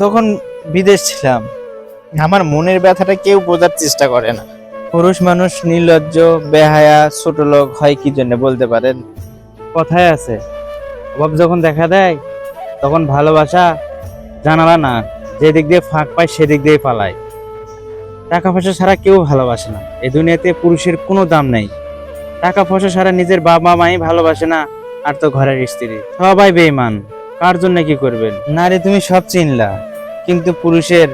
যখন বিদেশ ছিলাম, আমার মনের ব্যথাটা কেউ বোঝার চেষ্টা করে না। পুরুষ মানুষ নির্লজ্জ, বেহায়া, ছোট লোক হয় কি জন্য বলতে পারেন? কথায় আছে, অভাব যখন দেখা দেয়, তখন ভালোবাসা জানালা না যেদিক দিয়ে ফাঁক পায় সেদিক দিয়ে পালায়। টাকা পয়সা ছাড়া কেউ ভালোবাসে না। এ দুনিয়াতে পুরুষের কোনো দাম নেই। টাকা পয়সা ছাড়া নিজের বাবা মাই ভালোবাসে না, আর তো ঘরের স্ত্রী। সবাই বেইমান কার জন্য কি করবেন? নারী তুমি সব চিনলা। কিন্তু পুরুষের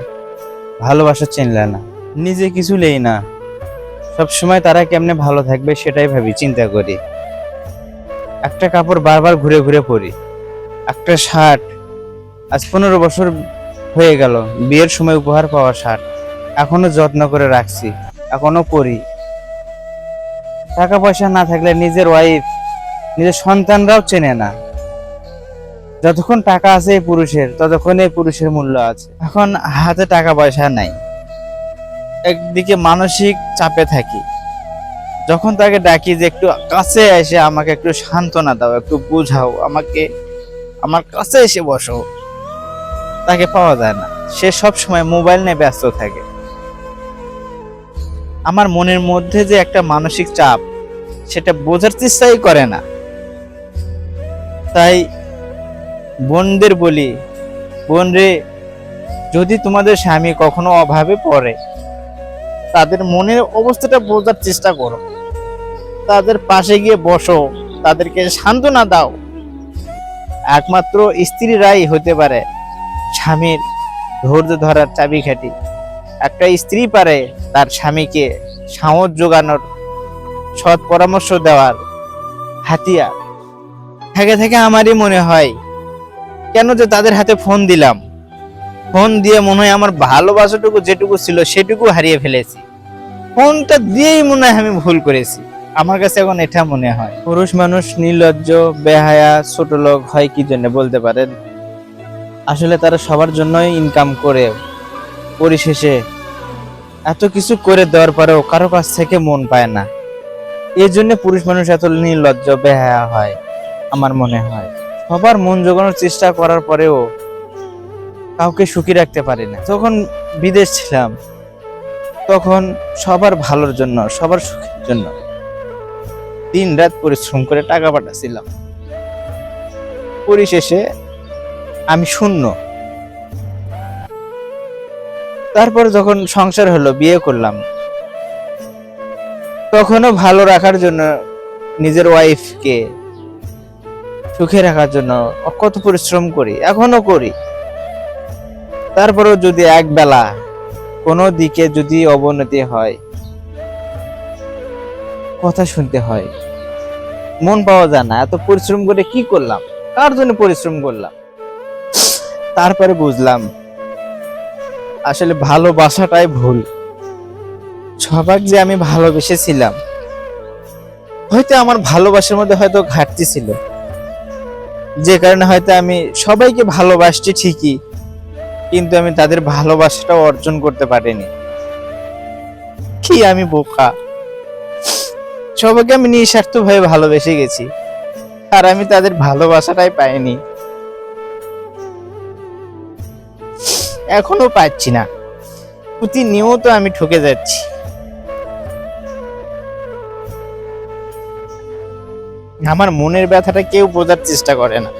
ভালোবাসা চিনলে না। নিজে কিছু লেই না। সব সময় তারা কেমনে ভালো থাকবে সেটাই ভাবি, চিন্তা করি। একটা কাপড় বারবার ঘুরে ঘুরে পরি। একটা শার্ট, আজ পনেরো বছর হয়ে গেল, বিয়ের সময় উপহার পাওয়া শার্ট, এখনও যত্ন করে রাখছি, এখনও পরি। টাকা পয়সা না থাকলে নিজের ওয়াইফ নিজের সন্তানরাও চেনে না। যতক্ষণ টাকা আছে এই পুরুষের, ততক্ষণ এই পুরুষের মূল্য আছে। এখন হাতে টাকা পয়সা নাই। একদিকে মানসিক চাপে থাকি। যখন তাকে ডাকি যে একটু কাছে এসে আমাকে একটু সান্ত্বনা দাও, একটু বুঝাও, আমাকে আমার কাছে এসে বসো তাকে পাওয়া যায় না। সে সব সময় মোবাইল নিয়ে ব্যস্ত থাকে। আমার মনের মধ্যে যে একটা মানসিক চাপ, সেটা বোঝার চেষ্টাই করে না। তাই বোনদের বলি বোন রে যদি তোমাদের স্বামী কখনো অভাবে পড়ে, তাদের মনের অবস্থাটা বোঝার চেষ্টা করো। তাদের পাশে গিয়ে বসো, তাদেরকে সান্ত্বনা দাও। একমাত্র স্ত্রীরাই হতে পারে স্বামীর ধৈর্য ধরার চাবিকাঠি। একটা স্ত্রী পারে তার স্বামীকে সাহস যোগানোর সৎ পরামর্শ দেওয়ার হাতিয়ার। থেকে থেকে আমারই মনে হয় কেন যে তাদের হাতে ফোন দিলাম? ফোন দিয়ে মনে হয় আমার ভালোবাসাটুকু যেটুকু ছিল সেটুকু হারিয়ে ফেলেছি। ফোনটা দিয়েই মনে হয় আমি ভুল করেছি। আমার কাছে এখন এটা মনে হয়। পুরুষ মানুষ নির্লজ্জ, বেহায়া, ছোট লোক হয় কি জন্য বলতে পারেন? আসলে তারা সবার জন্যই ইনকাম করে পরিশেষে এত কিছু করে দেওয়ার পরেও কারও কাছ থেকে মন পায় না। এই জন্য পুরুষ মানুষ এত নির্লজ্জ, বেহায়া হয়, আমার মনে হয়। সবার মন জোগানোর চেষ্টা করার পরেও কাউকে সুখী রাখতে পারি না। যখন বিদেশ ছিলাম, তখন সবার ভালোর জন্য, সবার সুখের জন্য দিন রাত পরিশ্রম করে টাকা পাঠাচ্ছিলাম পরিশেষে আমি শূন্য। তারপর যখন সংসার হলো, বিয়ে করলাম, তখনও ভালো রাখার জন্য নিজের ওয়াইফকে সুখে রাখার জন্য কত পরিশ্রম করি, এখনও করি। তারপরেও যদি এক বেলা কোনো দিকে যদি অবনতি হয়, কথা শুনতে হয়, মন পাওয়া যায় না, এত পরিশ্রম করে কি করলাম? কার জন্য পরিশ্রম করলাম? তারপরে বুঝলাম, আসলে ভালোবাসাটাই ভুল। সবাক যে আমি ভালোবেসেছিলাম, হয়তো আমার ভালোবাসার মধ্যে হয়তো ঘাটতি ছিল। যে কারণে হয়তো আমি সবাইকে ভালোবাসছি ঠিকই, কিন্তু আমি তাদের ভালোবাসাটা অর্জন করতে পারিনি। কি আমি বোকা? সবাইকে আমি নিঃস্বার্থ ভাবে ভালোবেসে গেছি, আর আমি তাদের ভালোবাসাটাই পাইনি। এখনও পাচ্ছি না। প্রতিনিয়ত আমি ঠকে যাচ্ছি। আমার মনের ব্যথাটা কেউ বোঝার চেষ্টা করে না।